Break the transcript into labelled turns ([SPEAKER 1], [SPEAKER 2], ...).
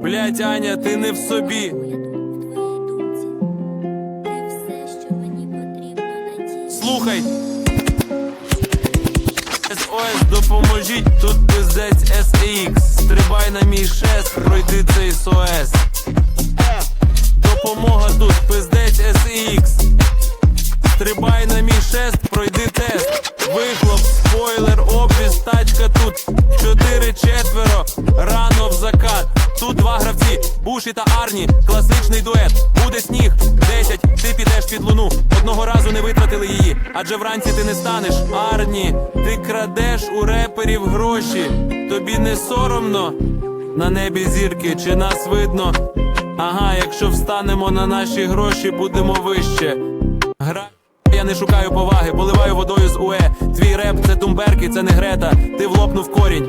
[SPEAKER 1] Блять, Аня, ти не в собі. Слухай. СОС, допоможіть, тут пиздець SX. Стрибай на мій шест, пройди цей СОС. Допомога тут, пиздець SX. Стрибай на мій шест, пройди тест. Вихлоп, спойлер, обвіз, тачка тут. Буші та Арні, класичний дует. Буде сніг, 10, ти підеш під луну. Одного разу не витратили її, адже вранці ти не станеш. Арні, ти крадеш у реперів гроші. Тобі не соромно на небі зірки, чи нас видно? Ага, якщо встанемо на наші гроші, будемо вище. Гра. Я не шукаю поваги, поливаю водою з УЕ. Твій реп це тумберки, це не грета. Ти влопнув корінь.